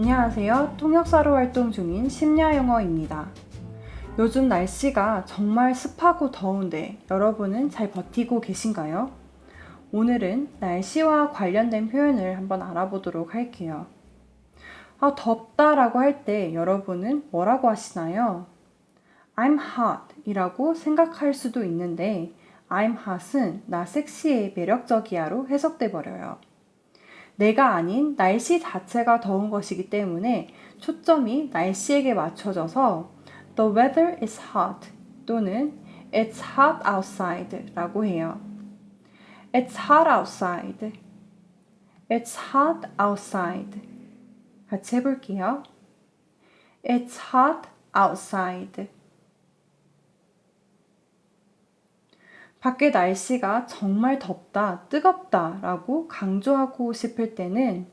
안녕하세요. 통역사로 활동 중인 심야 영어입니다. 요즘 날씨가 정말 습하고 더운데 여러분은 잘 버티고 계신가요? 오늘은 날씨와 관련된 표현을 한번 알아보도록 할게요. 아, 덥다라고 할 때 여러분은 뭐라고 하시나요? I'm hot 이라고 생각할 수도 있는데 I'm hot은 나 섹시해 매력적이야로 해석돼 버려요. 내가 아닌 날씨 자체가 더운 것이기 때문에 초점이 날씨에게 맞춰져서 The weather is hot 또는 It's hot outside 라고 해요. It's hot outside. It's hot outside. 같이 해볼게요. It's hot outside. 밖에 날씨가 정말 덥다, 뜨겁다 라고 강조하고 싶을 때는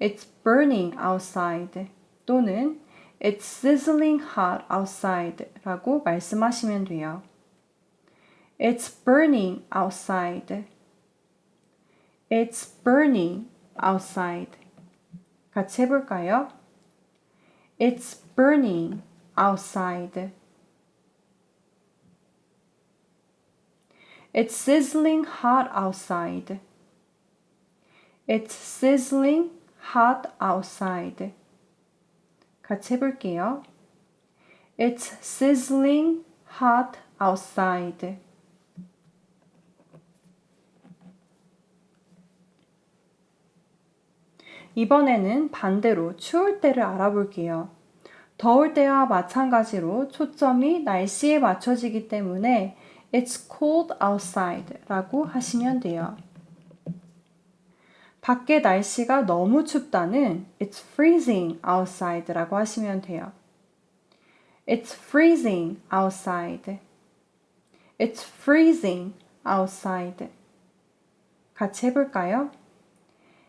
It's burning outside 또는 It's sizzling hot outside 라고 말씀하시면 돼요. It's burning outside. It's burning outside. 같이 해볼까요? It's burning outside. It's sizzling hot outside. It's sizzling hot outside. 같이 해볼게요. It's sizzling hot outside. 이번에는 반대로 추울 때를 알아볼게요. 더울 때와 마찬가지로 초점이 날씨에 맞춰지기 때문에 It's cold outside 라고 하시면 돼요. 밖에 날씨가 너무 춥다는 It's freezing outside 라고 하시면 돼요. It's freezing outside. It's freezing outside. 같이 해볼까요?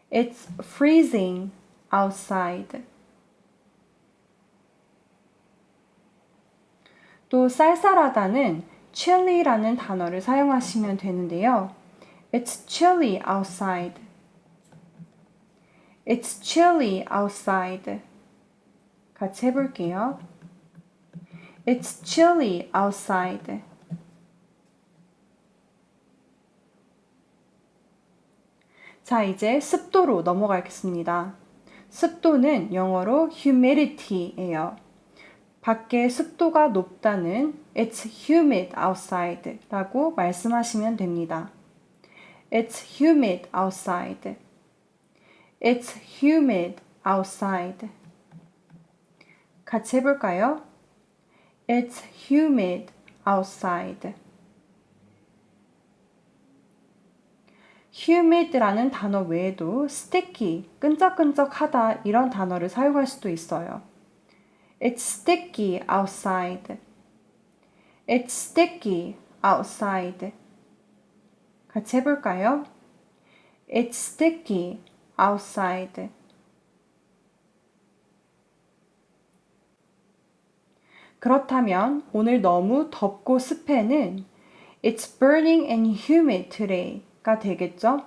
It's freezing outside. 또 쌀쌀하다는 chilly라는 단어를 사용하시면 되는데요. It's chilly outside. It's chilly outside. 같이 해볼게요. It's chilly outside. 자, 이제 습도로 넘어가겠습니다. 습도는 영어로 humidity예요. 밖에 습도가 높다는 It's humid outside 라고 말씀하시면 됩니다. It's humid outside. It's humid outside. 같이 해볼까요? It's humid outside. humid라는 단어 외에도 sticky, 끈적끈적하다 이런 단어를 사용할 수도 있어요. It's sticky outside. It's sticky outside. 같이 해볼까요? It's sticky outside. 그렇다면 오늘 너무 덥고 습해는 It's burning and humid today가 되겠죠?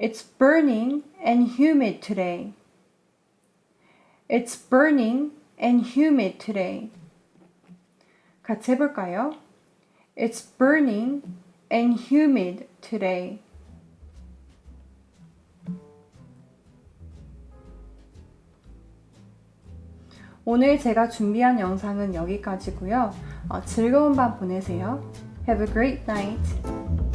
It's burning and humid today. It's burning and humid today. 같이 해볼까요? It's burning and humid today. 오늘 제가 준비한 영상은 여기까지고요. 어, 즐거운 밤 보내세요. Have a great night.